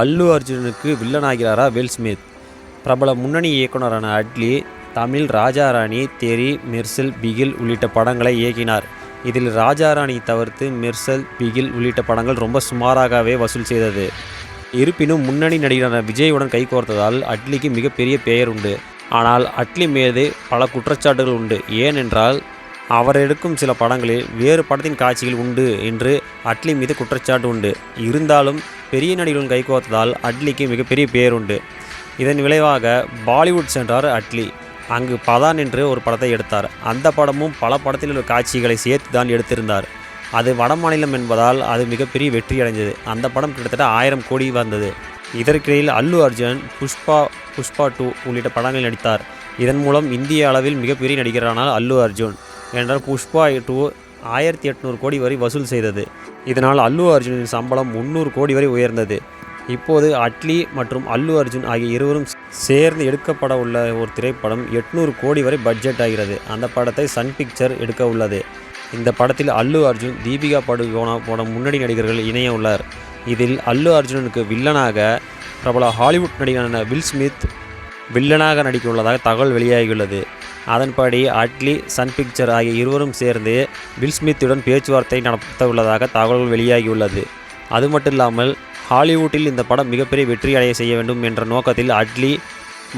அல்லு அர்ஜுனனுக்கு வில்லனாகிறாரா will Smith? பிரபல முன்னணி இயக்குனரான அட்லி தமிழ் ராஜாராணி தெரி மெர்சல் பிகில் உள்ளிட்ட படங்களை இயக்கினார். இதில் ராஜாராணி தவிர்த்து மெர்சல் பிகில் உள்ளிட்ட படங்கள் ரொம்ப சுமாராகவே வசூல் செய்தது. இருப்பினும் முன்னணி நடிகரான விஜயுடன் கைகோர்த்ததால் அட்லிக்கு மிகப்பெரிய பெயர் உண்டு. ஆனால் அட்லி மீது பல குற்றச்சாட்டுகள் உண்டு. ஏனென்றால் அவர் எடுக்கும் சில படங்களில் வேறு படத்தின் காட்சிகள் உண்டு என்று அட்லி மீது குற்றச்சாட்டு உண்டு. இருந்தாலும் பெரிய நடிகர்களுடன் கைகோர்த்ததால் அட்லிக்கு மிகப்பெரிய பேர் உண்டு. இதன் விளைவாக பாலிவுட் சென்றார் அட்லி. அங்கு பதான் என்று ஒரு படத்தை எடுத்தார். அந்த படமும் பல படத்தில் உள்ள காட்சிகளை சேர்த்து தான் எடுத்திருந்தார். அது வடமாநிலம் என்பதால் அது மிகப்பெரிய வெற்றி அடைஞ்சது அந்த படம் கிட்டத்தட்ட ஆயிரம் கோடி வந்தது. இதற்கிடையில் அல்லு அர்ஜுன் புஷ்பா புஷ்பா டூ உள்ளிட்ட படங்களில் நடித்தார். இதன் மூலம் இந்திய அளவில் மிகப்பெரிய நடிகரானார் அல்லு அர்ஜுன். என்றால் புஷ்பா டூ ஆயிரத்தி எட்நூறு கோடி வரை வசூல் செய்தது. இதனால் அல்லு அர்ஜுனின் சம்பளம் முந்நூறு கோடி வரை உயர்ந்தது. இப்போது அட்லி மற்றும் அல்லு அர்ஜுன் ஆகிய இருவரும் சேர்ந்து எடுக்கப்பட உள்ள ஒரு திரைப்படம் எட்நூறு கோடி வரை பட்ஜெட் ஆகிறது. அந்த படத்தை சன் பிக்சர் எடுக்க உள்ளது. இந்த படத்தில் அல்லு அர்ஜுன் தீபிகா படுகோனா போன முன்னணி நடிகர்கள் இணைய உள்ளார். இதில் அல்லு அர்ஜுனனுக்கு வில்லனாக பிரபல ஹாலிவுட் நடிகரான வில் ஸ்மித் வில்லனாக நடிக்க உள்ளதாக தகவல் வெளியாகியுள்ளது. அதன்படி அட்லி சன் பிக்சர் ஆகிய இருவரும் சேர்ந்து வில் ஸ்மித்துடன் பேச்சுவார்த்தை நடத்த உள்ளதாக தகவல்கள் வெளியாகியுள்ளது. அது மட்டும் இல்லாமல் ஹாலிவுட்டில் இந்த படம் மிகப்பெரிய வெற்றி அடைய செய்ய வேண்டும் என்ற நோக்கத்தில் அட்லி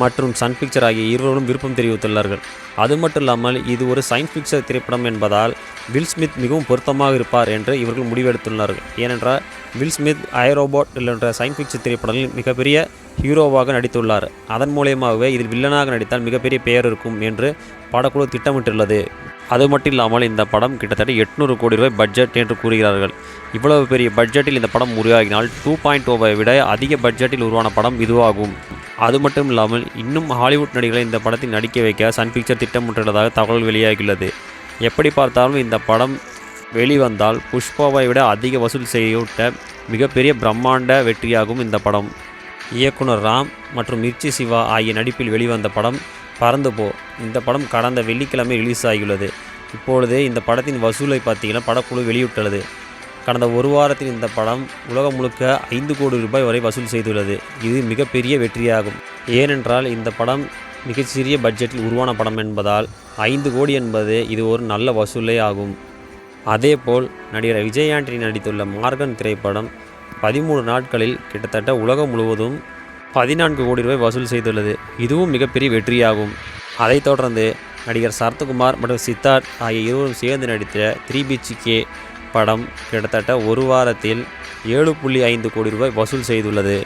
மற்றும் சன் பிக்சர் ஆகிய இருவரும் விருப்பம் தெரிவித்துள்ளார்கள். அது மட்டும் இல்லாமல் இது ஒரு சயின்ஸ் பிக்சர் திரைப்படம் என்பதால் வில் ஸ்மித் மிகவும் பொருத்தமாக இருப்பார் என்று இவர்கள் முடிவெடுத்துள்ளார்கள். ஏனென்றால் வில் ஸ்மித் ஐரோபாட் என்ற சயின்ஸ் பிக்சர் திரைப்படங்களில் மிகப்பெரிய ஹீரோவாக நடித்துள்ளார். அதன் மூலியமாகவே இதில் வில்லனாக நடித்தால் மிகப்பெரிய பெயர் இருக்கும் என்று படக்குழு திட்டமிட்டுள்ளது. அது மட்டும் இல்லாமல் இந்த படம் கிட்டத்தட்ட எட்நூறு கோடி ரூபாய் பட்ஜெட் என்று கூறுகிறார்கள். இவ்வளவு பெரிய பட்ஜெட்டில் இந்த படம் உருவாகினால் டூ பாயிண்ட் ஓவை விட அதிக பட்ஜெட்டில் உருவான படம் இதுவாகும். அது மட்டும் இல்லாமல் இன்னும் ஹாலிவுட் நடிகர்களை இந்த படத்தில் நடிக்க வைக்க சன் பிக்சர் திட்டமிட்டுள்ளதாக தகவல் வெளியாகியுள்ளது. எப்படி பார்த்தாலும் இந்த படம் வெளிவந்தால் புஷ்பாவை விட அதிக வசூல் செய்யவிட்ட மிகப்பெரிய பிரம்மாண்ட வெற்றியாகும் இந்த படம். இயக்குனர் ராம் மற்றும் மிர்ச்சி சிவா ஆகிய நடிப்பில் வெளிவந்த படம் பறந்து போ. இந்த படம் கடந்த வெள்ளிக்கிழமை ரிலீஸ் ஆகியுள்ளது இப்பொழுது இந்த படத்தின் வசூலை பார்த்தீங்கன்னா படக்குழு வெளியிட்டுள்ளது. கடந்த ஒரு வாரத்தில் இந்த படம் உலகம் முழுக்க ஐந்து கோடி ரூபாய் வரை வசூல் செய்துள்ளது. இது மிகப்பெரிய வெற்றியாகும். ஏனென்றால் இந்த படம் மிகச்சிறிய பட்ஜெட்டில் உருவான படம் என்பதால் ஐந்து கோடி என்பது இது ஒரு நல்ல வசூலே ஆகும். அதேபோல் நடிகர் விஜய் ஆண்டனி நடித்துள்ள மார்கன் திரைப்படம் பதிமூணு நாட்களில் கிட்டத்தட்ட உலகம் முழுவதும் பதினான்கு கோடி ரூபாய் வசூல் செய்துள்ளது. இதுவும் மிகப்பெரிய வெற்றியாகும். அதைத் தொடர்ந்து நடிகர் சரத்குமார் மற்றும் சித்தார்த் ஆகிய இருவரும் சேர்ந்து நடித்த த்ரீ பிச் கே படம் கிட்டத்தட்ட ஒரு வாரத்தில் ஏழு புள்ளி ஐந்து கோடி ரூபாய் வசூல் செய்துள்ளது.